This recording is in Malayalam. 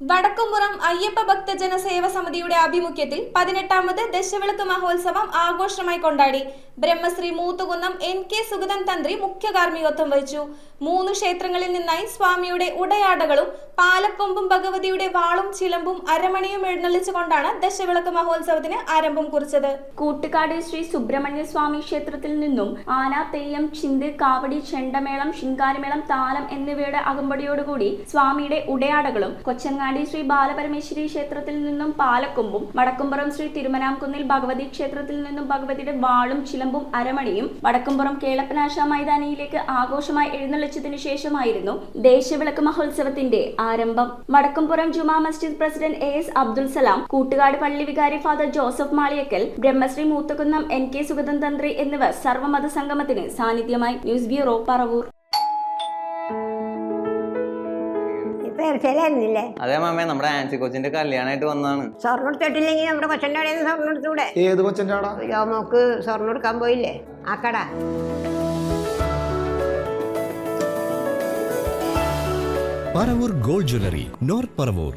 വടക്കുംപുറം അയ്യപ്പ ഭക്തജന സേവ സമിതിയുടെ ആഭിമുഖ്യത്തിൽ പതിനെട്ടാമത് ദശവിളക്ക് മഹോത്സവം ആഘോഷമായി കൊണ്ടാടി. ബ്രഹ്മശ്രീ മൂത്തുകുന്നം എൻ കെ സുഗതൻ തന്ത്രി മുഖ്യ കാർമ്മികത്വം വഹിച്ചു. മൂന്ന് ക്ഷേത്രങ്ങളിൽ നിന്നായി സ്വാമിയുടെ ഉടയാടകളും പാലക്കൊമ്പും ഭഗവതിയുടെ വാളും ചിലമ്പും അരമണിയും എഴുന്നള്ളിച്ചുകൊണ്ടാണ് ദശവിളക്ക് മഹോത്സവത്തിന് ആരംഭം കുറിച്ചത്. കൂട്ടുകാട് ശ്രീ സുബ്രഹ്മണ്യ സ്വാമി ക്ഷേത്രത്തിൽ നിന്നും ആന തെയ്യം ചിന്ത് കാവടി ചെണ്ടമേളം ശിങ്കാരമേളം താലം എന്നിവയുടെ അകമ്പടിയോടുകൂടി സ്വാമിയുടെ ഉടയാടകളും കൊച്ചങ്ങാടി ശ്രീ ബാലപരമേശ്വരി ക്ഷേത്രത്തിൽ നിന്നും പാലക്കൊമ്പും വടക്കുംപുറം ശ്രീ തിരുമനാംകുന്നിൽ ഭഗവതി ക്ഷേത്രത്തിൽ നിന്നും ഭഗവതിയുടെ വാളും ചിലമ്പും അരമണിയും വടക്കുംപുറം കേളപ്പനാശ മൈതാനിയിലേക്ക് ആഘോഷമായി എഴുന്നള്ളിച്ചതിനു ശേഷമായിരുന്നു ദേശവിളക്ക് മഹോത്സവത്തിന്റെ ആരംഭം. Vadakkumpuram Juma Masjid president A S Abdul Salam Koottukad പള്ളി വികാരി father Joseph Maliyakkal Brahmashri Moothakunnam N K Sugathan തന്ത്രി എന്നിവർ സർവമത സംഗമത്തിന് സാന്നിധ്യമായി. News bureau Paravur. ഇപ്പൊ എർച്ചയിലായിരുന്നില്ലേ അതെ മാമേ നമ്മുടെ ആൻസി കൊച്ചിന്റെ കല്യാണമായിട്ട് വന്നാണ് സ്വർണം എടുത്തിട്ടില്ലെങ്കിൽ നമ്മുടെ കൊച്ചന്റെ അവിടെ സ്വർണം എടുത്തൂടെ? ഏത് കൊച്ചന്റെ ആടാ അയ്യോ മോക്ക് സ്വർണം എടുക്കാൻ പോയില്ലേ? ആ കട. Paravur gold jewellery north Paravur